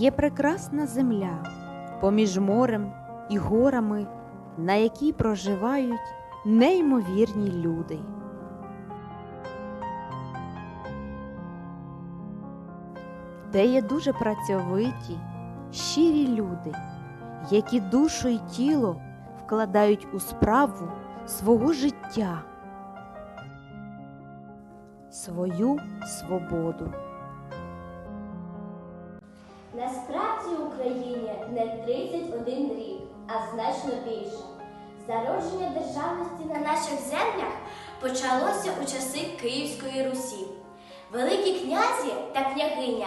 Є прекрасна земля поміж морем і горами, на якій проживають неймовірні люди. Де є дуже працьовиті, щирі люди, які душу і тіло вкладають у справу свого життя, свою свободу. Насправді Україні не 31 рік, а значно більше. Зародження державності на наших землях почалося у часи Київської Русі. Великі князі та княгиня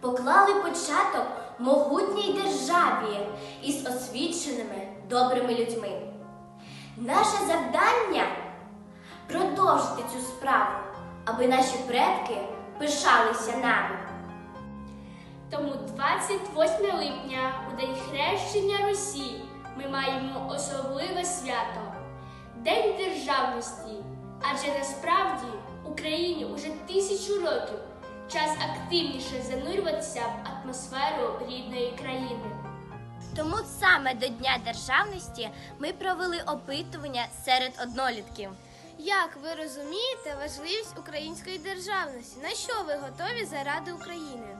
поклали початок могутній державі із освіченими добрими людьми. Наше завдання продовжити цю справу, аби наші предки пишалися нами. Тому 28 липня, у день хрещення Русі, ми маємо особливе свято День державності. Адже насправді Україні уже тисячу років час активніше занурюватися в атмосферу рідної країни. Тому саме до Дня державності ми провели опитування серед однолітків. Як ви розумієте важливість української державності? На що ви готові заради України?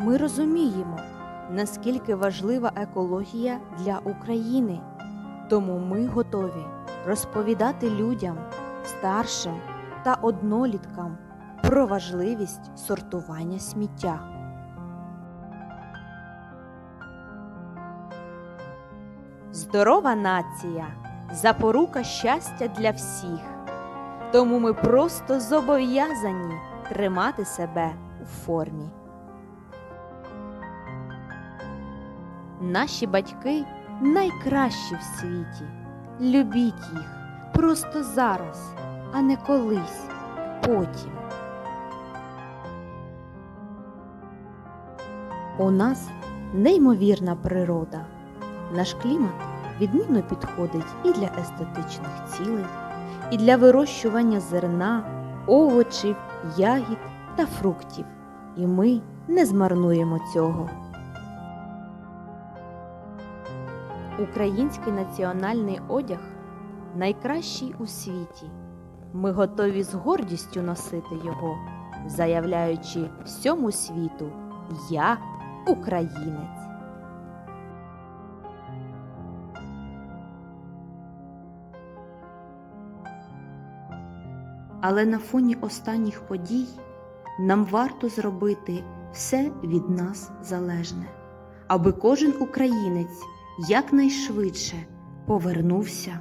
Ми розуміємо, наскільки важлива екологія для України, тому ми готові розповідати людям, старшим та одноліткам про важливість сортування сміття. Здорова нація запорука щастя для всіх. Тому ми просто зобов'язані тримати себе у формі. Наші батьки найкращі в світі. Любіть їх просто зараз, а не колись, потім. У нас неймовірна природа. Наш клімат відмінно підходить і для естетичних цілей, і для вирощування зерна, овочів, ягід та фруктів. І ми не змарнуємо цього. Український національний одяг найкращий у світі. Ми готові з гордістю носити його, заявляючи всьому світу Я українець. Але на фоні останніх подій нам варто зробити все від нас залежне, аби кожен українець якнайшвидше повернувся.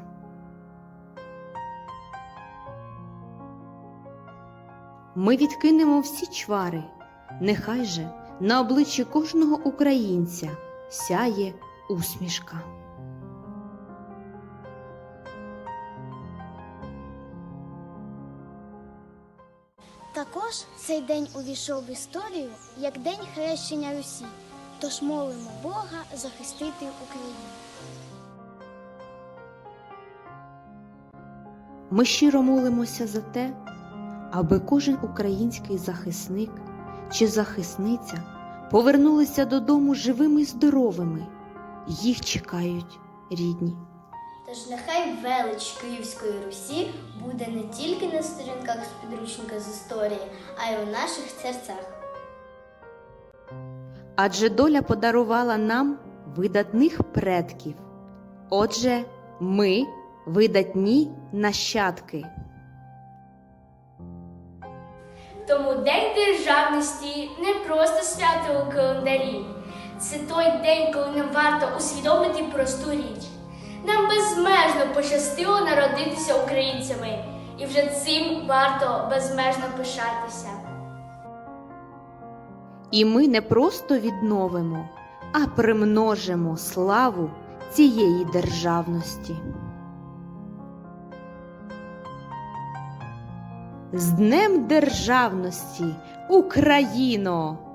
Ми відкинемо всі чвари, нехай же на обличчі кожного українця сяє усмішка. Також цей день увійшов в історію як День хрещення Русі. Тож молимо Бога захистити Україну. Ми щиро молимося за те, аби кожен український захисник чи захисниця повернулися додому живими і здоровими. Їх чекають рідні. Тож нехай велич Київської Русі буде не тільки на сторінках з підручника з історії, а й у наших серцях. Адже доля подарувала нам видатних предків. Отже, ми видатні нащадки. Тому День державності не просто свято у календарі. Це той день, коли нам варто усвідомити просту річ. Нам безмежно пощастило народитися українцями, і вже цим варто безмежно пишатися. І ми не просто відновимо, а примножимо славу цієї державності. З Днем Державності, Україно!